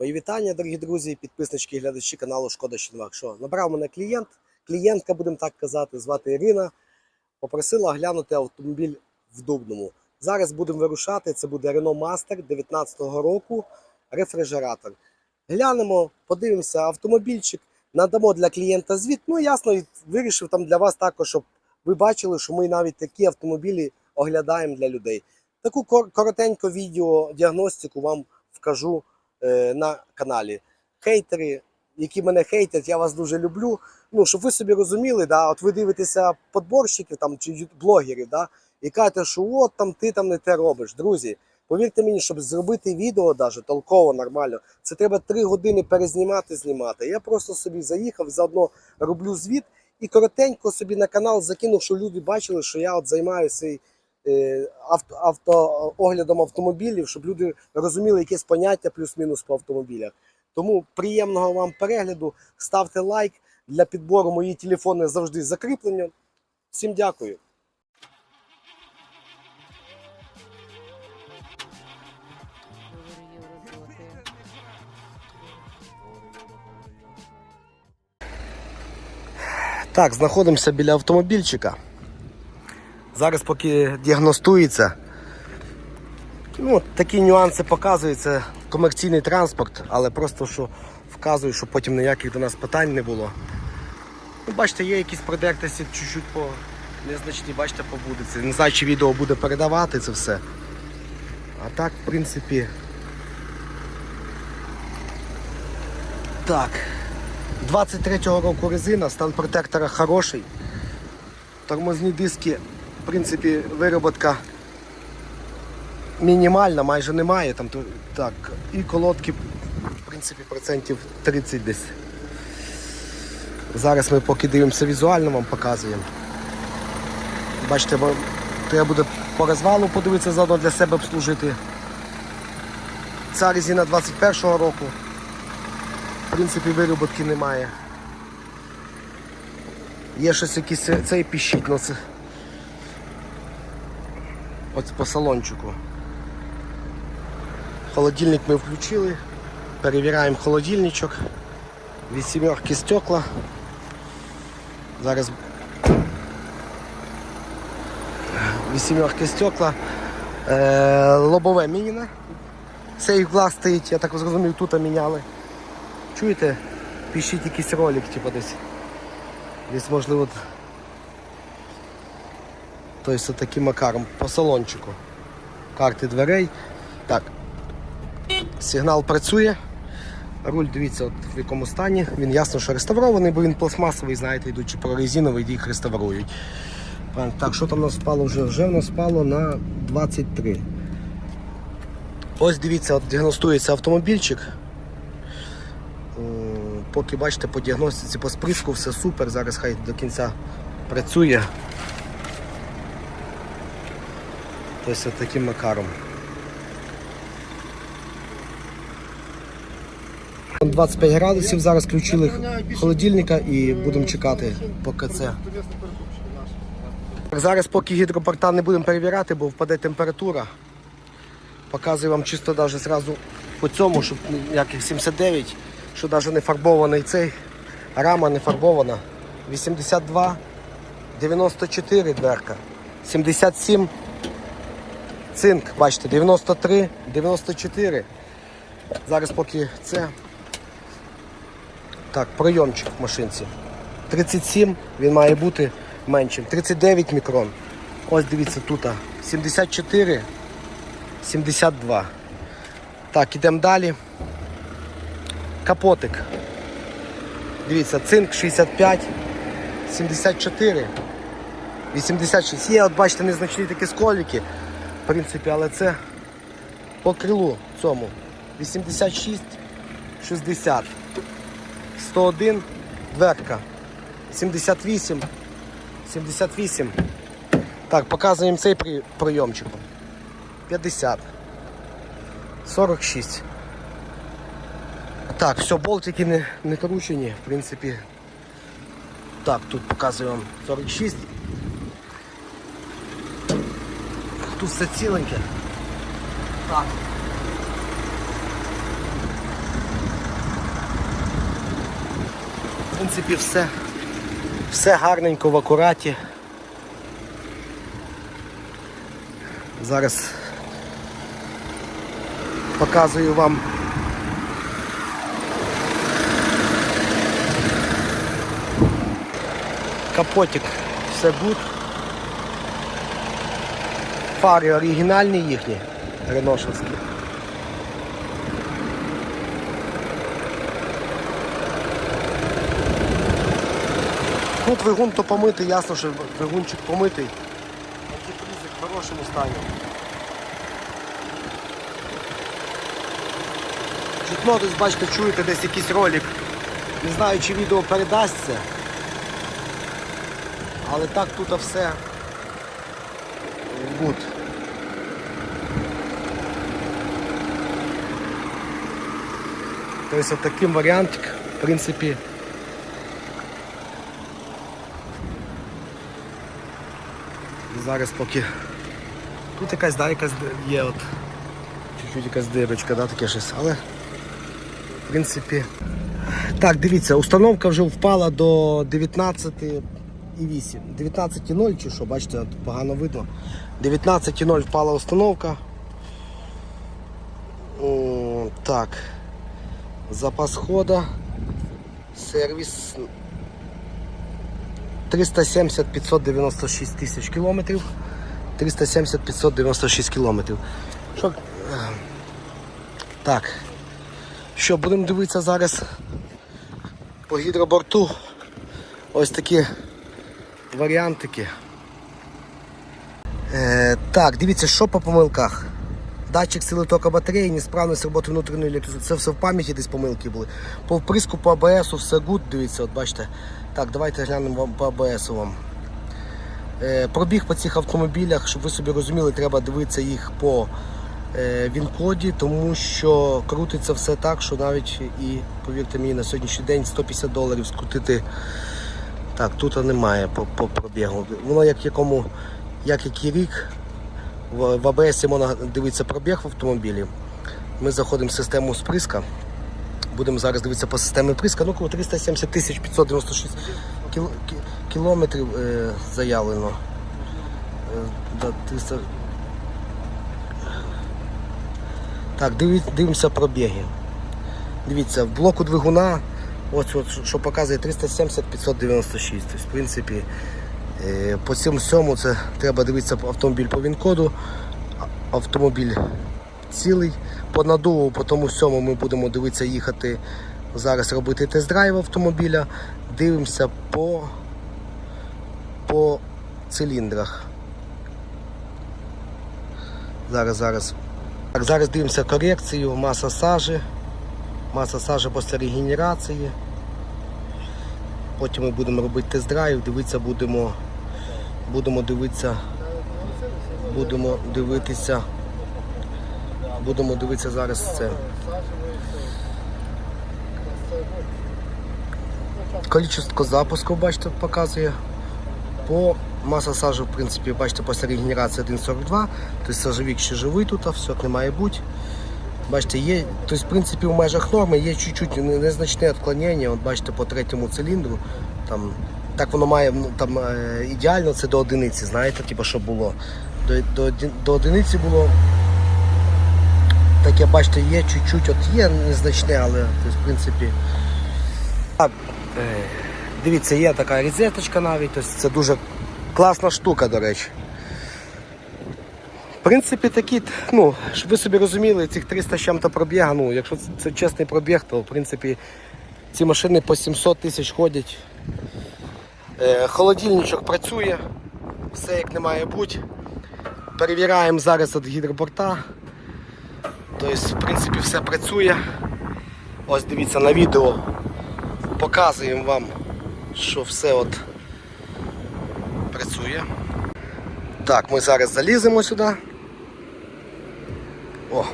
Мої вітання, дорогі друзі, підписнички і глядачі каналу Шкода Щенвак. Що набрав мене клієнт, клієнтка, будемо так казати, звати Ірина. Попросила оглянути автомобіль в Дубному. Зараз будемо вирушати. Це буде Renault Master 19-го року, рефрижератор. Глянемо, подивимося автомобільчик, надамо для клієнта звіт. Ну, ясно, вирішив там для вас також, щоб ви бачили, що ми навіть такі автомобілі оглядаємо для людей. Таку коротеньку відео діагностику вам вкажу на каналі. Хейтери, які мене хейтять, я вас дуже люблю. Ну, щоб ви собі розуміли, да, от ви дивитеся подборщиків там, чи блогерів, да, і кажете, що от там ти там не те робиш. Друзі, повірте мені, щоб зробити відео даже толково, нормально, це треба три години перезнімати, знімати. Я просто собі заїхав, заодно роблю звіт і коротенько собі на канал закинув, що люди бачили, що я от займаюся е, авто, авто, оглядом автомобілів, щоб люди розуміли якесь поняття плюс-мінус по автомобілях. Тому приємного вам перегляду. Ставте лайк. Для підбору мої телефони завжди закріплені. Всім дякую. Так, знаходимося біля автомобільчика. Зараз поки діагностується. Ну, такі нюанси показують, це комерційний транспорт, але просто що вказую, щоб потім ніяких до нас питань не було. Ну, бачите, є якісь продертості чуть-чуть по незначні, бачите, по вулиці. Не знаю, чи відео буде передавати це все. А так, в принципі. Так. 23-го року резина, стан протектора хороший. Тормозні диски, в принципі, вироботка мінімальна, майже немає. Там, так, і колодки, в принципі, процентів 30 десь. Зараз ми поки дивимося візуально, вам показуємо. Бачите, бо треба буде по розвалу подивитися, заодно для себе обслужити. Ця резина 21-го року. В принципі, вироботки немає. Є щось якийсь цей піщить, ну це. От по салончику. Холодильник ми включили. Перевіряємо холодильничок. Вісімерки стекла. Зараз вісімерки стекла. Е, лобове мініне. Цей глаз стоїть, я так зрозумів, тут міняли. Чуєте? Пишіть якийсь ролик, типу десь. Десь можливо. Тобто таким макаром по салончику. Карти дверей. Так. Сигнал працює. Руль, дивіться, от в якому стані. Він ясно, що реставрований, бо він пластмасовий, знаєте, йдучи по резиновий, їх реставрують. Так, що там нас спало вже? Вже в нас спало на 23. Ось дивіться, от діагностується автомобільчик. Поки бачите, по діагностиці, по сприску все супер. Зараз хай до кінця працює. Тобто таким макаром. 25 градусів, зараз включили холодильника і будемо чекати, поки це. Зараз поки гідропорта не будемо перевіряти, бо впаде температура. Показую вам чисто навіть зразу по цьому, щоб ніяких 79, що навіть не фарбований цей, рама не фарбована. 82, 94 дверка, 77, цинк, бачите, 93, 94. Зараз поки це. Так, пройомчик в машинці. 37, він має бути меншим. 39 мікрон. Ось дивіться тут. 74, 72. Так, ідемо далі. Капотик. Дивіться, цинк 65, 74, 86. Є, от бачите, незначні такі сколіки, в принципі, але це по крилу цьому. 86, 60. 101, дверка. 78, 78. Так, показуємо цей при- прийомчик. 50. 46. Так, все, болтики не, не кручені, в принципі. Так, тут показую вам 46. тут все ціленьке. Так. В принципі, все, все гарненько в акураті. Зараз показую вам. Капотик все буде. Фари оригінальні їхні, реношовські. Ну, двигун то помитий, ясно, що двигунчик помитий. Антифризик в хорошому стані. Чутно десь, бачите, чуєте десь якийсь ролик. Не знаю, чи відео передасться. Але так тут все гуд. Тобто таким варіантик, в принципі. Зараз поки тут якась, да, є от чуть-чуть якась дирочка, да, таке щось, але в принципі. Так, дивіться, установка вже впала до 19,8. 19,0 чи що, бачите, погано видно. 19,0 впала установка. О, так. Запас хода. Сервіс 370-596 тисяч кілометрів. 370-596 кілометрів. Що? Так. Що, будемо дивитися зараз по гідроборту. Ось такі варіантики. Е, так, дивіться, що по помилках. Датчик сили тока батареї, несправність роботи внутрішньої електросистеми. Це все в пам'яті десь помилки були. По вприску по АБС все гуд, дивіться, от бачите. Так, давайте глянемо вам по АБС вам. Е, пробіг по цих автомобілях, щоб ви собі розуміли, треба дивитися їх по е, він-коді, тому що крутиться все так, що навіть і, повірте мені, на сьогоднішній день 150 доларів скрутити. Так, тут немає по, по пробігу. Воно як якому, як який рік. В, АБС можна дивитися пробіг в автомобілі. Ми заходимо в систему сприска. Будемо зараз дивитися по системі приска. Ну, 370 тисяч 596 кіл, кі- кілометрів е, заявлено. Е, да, 300... Так, диві- дивимося пробіги. Дивіться, в блоку двигуна, ось, от, що показує 370-596. Тобто, в принципі, по цьому всьому це треба дивитися автомобіль по він-коду, автомобіль цілий. По надуву, по тому всьому ми будемо дивитися їхати зараз робити тест-драйв автомобіля. Дивимося по, по циліндрах. Зараз, зараз. Так, зараз дивимося корекцію, маса сажі. Маса сажі після регенерації. Потім ми будемо робити тест-драйв, дивитися будемо. Будемо дивитися. Будемо дивитися. Будемо дивитися зараз це. Количество запусків, бачите, показує. По маса сажі, в принципі, бачите, після регенерації 1,42. Тобто сажовик ще живий тут, все не має бути. Бачите, є, тобто, в принципі, в межах норми є чуть-чуть незначне відклонення. От бачите, по третьому циліндру. Там, так воно має ну, там, е, ідеально це до одиниці, знаєте, типу, що було. До, до, до одиниці було таке, бачите, є чуть-чуть, от є незначне, але в принципі. А, е, дивіться, є така розеточка навіть, тобто це дуже класна штука, до речі. В принципі, такі, ну, щоб ви собі розуміли, цих 300 з чим-то пробіга, ну, якщо це чесний пробіг, то в принципі ці машини по 700 тисяч ходять. Е, холодильничок працює, все як не має бути. Перевіряємо зараз від гідроборта. Тобто, в принципі, все працює. Ось дивіться на відео. Показуємо вам, що все от працює. Так, ми зараз заліземо сюди. О.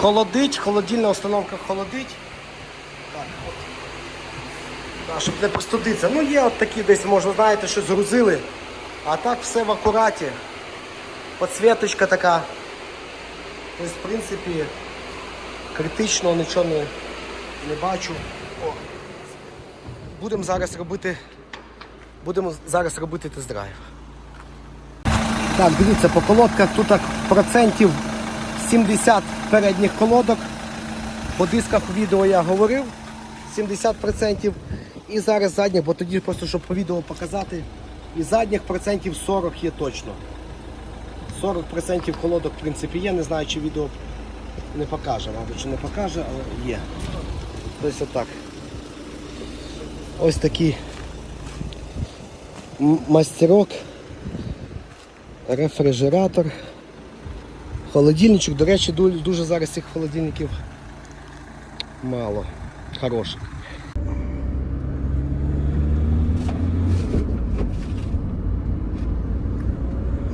Холодить, холодильна установка холодить. Щоб не простудитися. Ну є от такі десь, може, знаєте, що згрузили. А так все в акураті. Подсвіточка така. Тобто, в принципі, критично нічого не, не бачу. О. Будемо зараз робити. Будемо зараз робити тест-драйв. Так, дивіться, по колодках тут так процентів 70 передніх колодок. По дисках у відео я говорив 70%. І зараз задніх, бо тоді просто щоб по відео показати. І задніх процентів 40 є точно. 40% колодок, в принципі, є. Не знаю, чи відео не покаже, мабуть, чи не покаже, але є. Тобто отак. Ось такий мастерок, рефрижератор, холодильничок. До речі, дуже зараз цих холодильників мало. Хороших.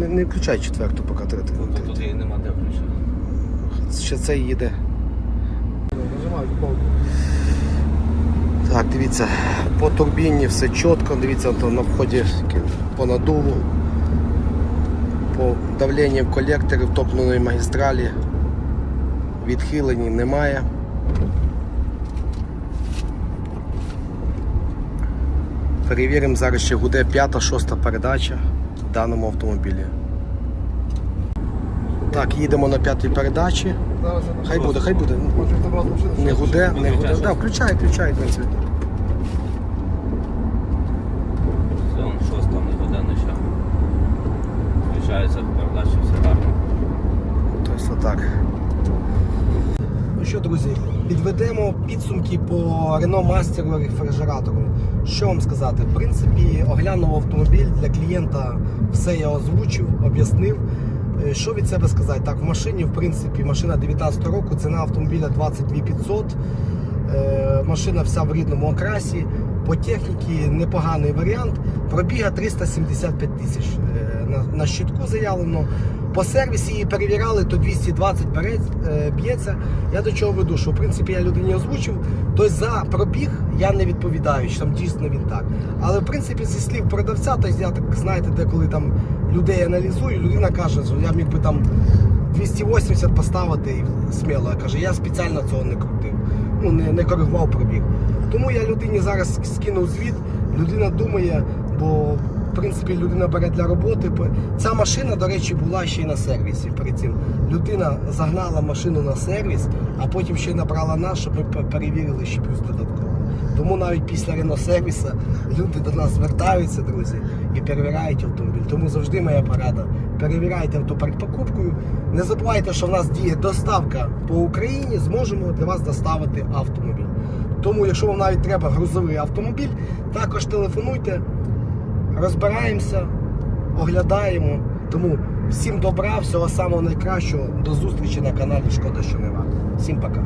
Не, не включай четверту, поки ти. ти- Ну, Тут її нема де включити. Ще це їде. Так, дивіться, по турбіні все чітко, дивіться то на вході по надуву, по давленню в колекторі втопленої магістралі. Відхилень немає. Перевіримо зараз ще гуде п'ята-шоста передача в даному автомобілі. Так, їдемо на п'ятій передачі. Хай буде, хай буде. Не гуде, не гуде. Да, включай, включай, в принципі. Все, он шоста не ще. Включається передача, все гарно. Тобто отак. Друзі, підведемо підсумки по Renault Master рефрижератору. Що вам сказати? В принципі, оглянув автомобіль для клієнта, все я озвучив, об'яснив. Е, Що від себе сказати? Так, в машині, в принципі, машина 19 року, ціна автомобіля 22 500. Е, Машина вся в рідному окрасі. По техніці непоганий варіант. Пробіга 375 тисяч е, на щитку заявлено. По сервісі її перевіряли, то 220 бере- е, б'ється. Я до чого веду, що в принципі я людині озвучив. Тобто за пробіг я не відповідаю, що там дійсно він так. Але в принципі зі слів продавця, тобто я так знаєте, деколи там людей аналізую, людина каже, що я міг би там 280 поставити і сміло. Я каже, я спеціально цього не крутив. Ну, не, не коригував пробіг. Тому я людині зараз скинув звіт, людина думає, бо в принципі людина бере для роботи. Ця машина, до речі, була ще й на сервісі. Перед цим людина загнала машину на сервіс, а потім ще набрала нас, щоб ми перевірили ще плюс додатково. Тому навіть після Рено сервісу люди до нас звертаються, друзі, і перевіряють автомобіль. Тому завжди моя порада. Перевіряйте авто перед покупкою. Не забувайте, що в нас діє доставка по Україні, зможемо для вас доставити автомобіль. Тому, якщо вам навіть треба грузовий автомобіль, також телефонуйте, розбираємося, оглядаємо. Тому всім добра, всього самого найкращого. До зустрічі на каналі Шкода, що не варто. Всім пока.